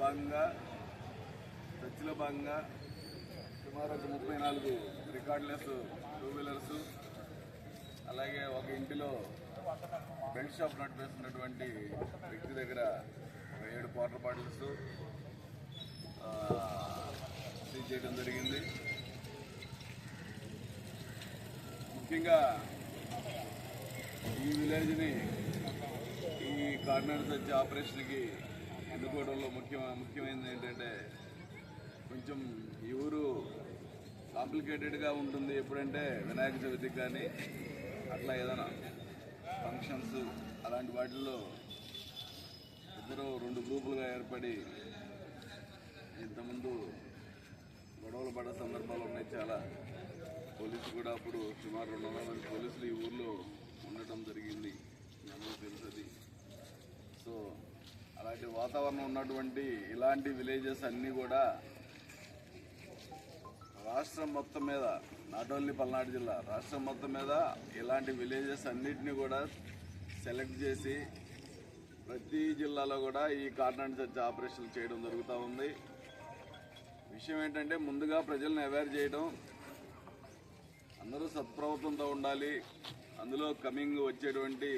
భాగంగా చర్చిలో భాగంగా సుమారు ఒక ముప్పై నాలుగు రికార్డ్లెస్ టూ వీలర్స్ అలాగే ఒక ఇంటిలో బెల్ట్ షాప్ నడిపేస్తున్నటువంటి వ్యక్తి దగ్గర ఒక ఏడు వాటర్ బాటిల్స్ సీజ్ చేయడం జరిగింది. ముఖ్యంగా ఈ విలేజ్ని ఈ కార్నర్స్ వచ్చే ఆపరేషన్కి ముఖ్య ముఖ్యమైనది ఏంటంటే కొంచెం ఈ ఊరు కాంప్లికేటెడ్గా ఉంటుంది ఎప్పుడంటే వినాయక చవితికి కానీ అట్లా ఏదైనా ఫంక్షన్స్ అలాంటి వాటిల్లో ఇద్దరు రెండు గ్రూపులుగా ఏర్పడి ఇంతకుముందు గొడవలు పడే సందర్భాలు ఉన్నాయి చాలా. పోలీసులు కూడా అప్పుడు సుమారు రెండు వందల మంది పోలీసులు ఈ ఊర్లో ఉండటం జరిగింది మీ అందరూ తెలుసు అది సో అలాంటి వాతావరణం ఉన్నటువంటి ఇలాంటి విలేజెస్ అన్నీ కూడా రాష్ట్రం మొత్తం మీద నాట్ ఓన్లీ పల్నాడు జిల్లా రాష్ట్రం మొత్తం మీద ఇలాంటి విలేజెస్ అన్నిటిని కూడా సెలెక్ట్ చేసి ప్రతి జిల్లాలో కూడా ఈ కార్నర్ చర్చ్ ఆపరేషన్ చేయడం జరుగుతూ ఉంది. విషయం ఏంటంటే ముందుగా ప్రజలను అవేర్ చేయడం అందరూ సత్ప్రభుత్వంతో ఉండాలి. అందులో కమింగ్ వచ్చేటువంటి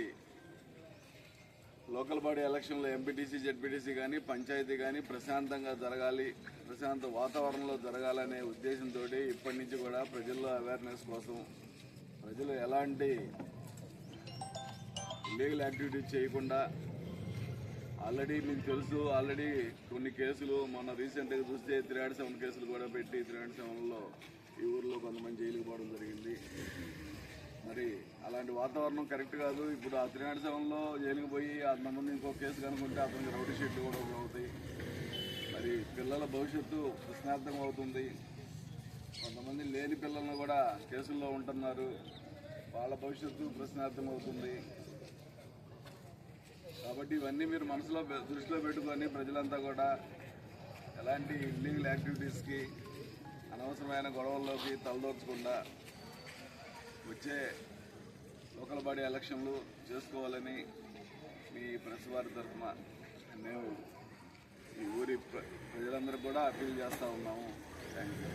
లోకల్ బాడీ ఎలక్షన్లో ఎంపీటీసీ జెడ్పీటీసీ కానీ పంచాయతీ కానీ ప్రశాంతంగా జరగాలి ప్రశాంత వాతావరణంలో జరగాలనే ఉద్దేశంతో ఇప్పటి నుంచి కూడా ప్రజల్లో అవేర్నెస్ కోసం ప్రజలు ఎలాంటి లీగల్ యాక్టివిటీస్ చేయకుండా ఆల్రెడీ మీకు తెలుసు ఆల్రెడీ కొన్ని కేసులు మొన్న రీసెంట్గా చూస్తే త్రీ సెవెన్ కేసులు కూడా పెట్టి త్రీ నాట్ సెవెన్లో ఈ ఊర్లో కొంతమంది జైలుకి పోవడం జరిగింది. మరి అలాంటి వాతావరణం కరెక్ట్ కాదు. ఇప్పుడు ఆ త్రీ నాట్ సెవెన్లో జైలుకి పోయి అంతమంది ఇంకో కేసు కనుక్కుంటే అతనికి రౌడీ షీట్లు కూడా అవుతాయి. మరి పిల్లల భవిష్యత్తు ప్రశ్నార్థం అవుతుంది. కొంతమంది లేని పిల్లలను కూడా కేసుల్లో ఉంటున్నారు. వాళ్ళ భవిష్యత్తు ప్రశ్నార్థం అవుతుంది. కాబట్టి ఇవన్నీ మీరు మనసులో దృష్టిలో పెట్టుకొని ప్రజలంతా కూడా ఎలాంటి ఇల్లీగల్ యాక్టివిటీస్కి అనవసరమైన గొడవల్లోకి తలదోర్చకుండా వచ్చే లోకల్ బాడీ ఎలక్షన్లు చేసుకోవాలని మీ ప్రెస్ వారి తరఫున మేము ఈ ఊరి ప్రజలందరూ కూడా అప్పీల్ చేస్తూ ఉన్నాము. Thank you